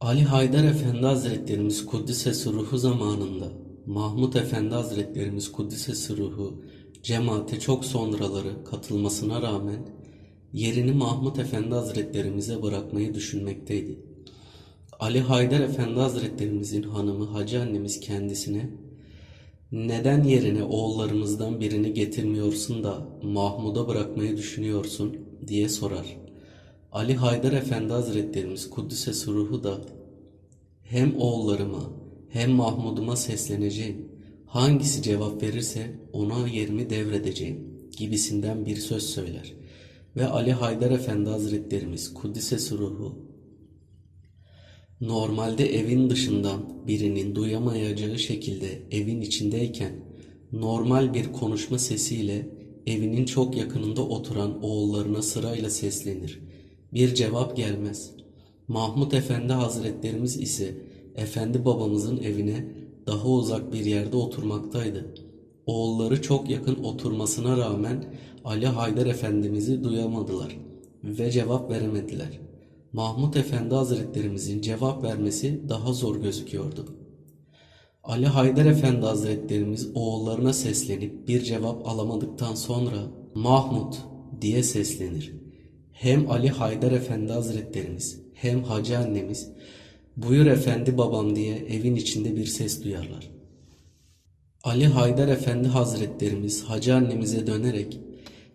Ali Haydar Efendi Hazretlerimiz Kuddisesi Ruhu zamanında Mahmud Efendi Hazretlerimiz Kuddisesi Ruhu cemaate çok sonraları katılmasına rağmen yerini Mahmud Efendi Hazretlerimize bırakmayı düşünmekteydi. Ali Haydar Efendi Hazretlerimizin hanımı Hacı annemiz kendisine neden yerine oğullarımızdan birini getirmiyorsun da Mahmud'a bırakmayı düşünüyorsun diye sorar. Ali Haydar Efendi Hazretlerimiz Kuddise Ruhu da hem oğullarıma hem Mahmud'uma sesleneceğim. Hangisi cevap verirse ona yerimi devredeceğim gibisinden bir söz söyler. Ve Ali Haydar Efendi Hazretlerimiz Kuddise Ruhu Normalde evin dışından birinin duyamayacağı şekilde evin içindeyken normal bir konuşma sesiyle evinin çok yakınında oturan oğullarına sırayla seslenir. Bir cevap gelmez. Mahmud Efendi Hazretlerimiz ise Efendi babamızın evine daha uzak bir yerde oturmaktaydı. Oğulları çok yakın oturmasına rağmen Ali Haydar Efendimiz'i duyamadılar ve cevap veremediler. Mahmud Efendi Hazretlerimizin cevap vermesi daha zor gözüküyordu. Ali Haydar Efendi Hazretlerimiz oğullarına seslenip bir cevap alamadıktan sonra Mahmud diye seslenir. Hem Ali Haydar Efendi Hazretlerimiz hem Hacı annemiz buyur efendi babam diye evin içinde bir ses duyarlar. Ali Haydar Efendi Hazretlerimiz Hacı annemize dönerek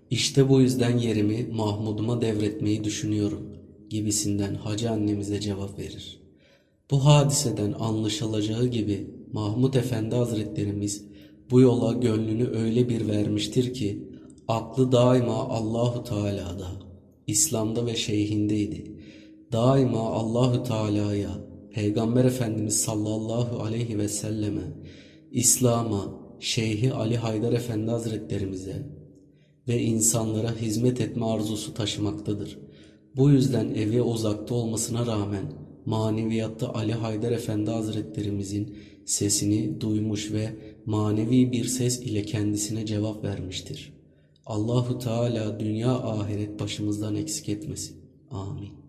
işte bu yüzden yerimi Mahmud'uma devretmeyi düşünüyorum gibisinden Hacı annemize cevap verir. Bu hadiseden anlaşılacağı gibi Mahmud Efendi Hazretlerimiz bu yola gönlünü öyle bir vermiştir ki aklı daima Allahu Teala'da, İslam'da ve şeyhindeydi. Daima Allahu Teala'ya, Peygamber Efendimiz sallallahu aleyhi ve selleme, İslam'a, Şeyhi Ali Haydar Efendi Hazretlerimize ve insanlara hizmet etme arzusu taşımaktadır. Bu yüzden evi uzakta olmasına rağmen maneviyatta Ali Haydar Efendi Hazretlerimizin sesini duymuş ve manevi bir ses ile kendisine cevap vermiştir. Allahu Teala dünya ahiret başımızdan eksik etmesin. Amin.